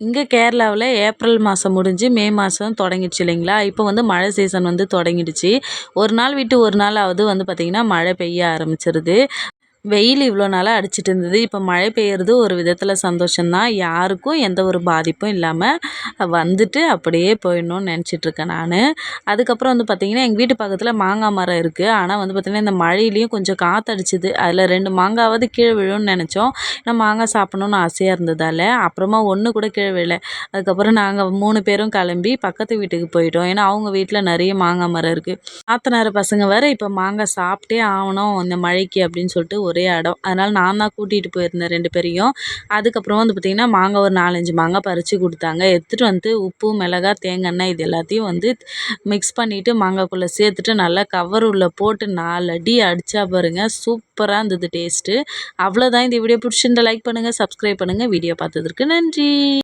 இங்கே கேரளாவில் ஏப்ரல் மாதம் முடிஞ்சு மே மாதம் தொடங்கிடுச்சு இல்லைங்களா? இப்போ வந்து மழை சீசன் வந்து தொடங்கிடுச்சு. ஒரு நாள் விட்டு ஒரு நாள் ஆகுது வந்து பார்த்திங்கன்னா மழை பெய்ய ஆரம்பிச்சிருது. வெயில் இவ்வளோ நாளாக அடிச்சிட்டு இருந்தது. இப்போ மழை பெய்யறது ஒரு விதத்தில் சந்தோஷம்தான் யாருக்கும் எந்த ஒரு பாதிப்பும் இல்லாமல் வந்துட்டு அப்படியே போயிடணும்னு நினச்சிட்ருக்கேன் நான். அதுக்கப்புறம் வந்து பார்த்திங்கன்னா எங்கள் வீட்டு பக்கத்தில் மாங்காய் மரம் இருக்குது ஆனால் வந்து பார்த்திங்கன்னா இந்த மழையிலையும் கொஞ்சம் காற்றடிச்சிது அதில் ரெண்டு மாங்காவது கீழே விழும்னு நினச்சோம். நான் மாங்காய் சாப்பிட்ணுன்னு ஆசையாக இருந்ததால் அப்புறமா ஒன்று கூட கீழே விழலை. அதுக்கப்புறம் நாங்கள் மூணு பேரும் கிளம்பி பக்கத்து வீட்டுக்கு போயிட்டோம். ஏன்னா அவங்க வீட்டில் நிறைய மாங்காய் மரம் இருக்குது நாத்தனார் பசங்க வேறு இப்போ மாங்காய் சாப்பிட்டே ஆகணும் இந்த மழைக்கு அப்படின்னு சொல்லிட்டு ஒரு ஒரே இடம். அதனால் நான் தான் கூட்டிகிட்டு போயிருந்தேன் ரெண்டு பேரையும். அதுக்கப்புறம் வந்து பார்த்திங்கன்னா மாங்காய் ஒரு நாலஞ்சு மாங்காய் பறித்து கொடுத்தாங்க. எடுத்துகிட்டு வந்து உப்பு மிளகாய் தேங்காய் எண்ணெய் இது எல்லாத்தையும் வந்து மிக்ஸ் பண்ணிவிட்டு மாங்காய்க்குள்ளே சேர்த்துட்டு நல்லா கவர் உள்ள போட்டு நாலு அடி அடித்தா பாருங்கள் சூப்பராக இருந்தது டேஸ்ட்டு அவ்வளோதான் இந்த வீடியோ பிடிச்சிருந்தா லைக் பண்ணுங்கள் சப்ஸ்கிரைப் பண்ணுங்கள் வீடியோ பார்த்ததற்கு நன்றி.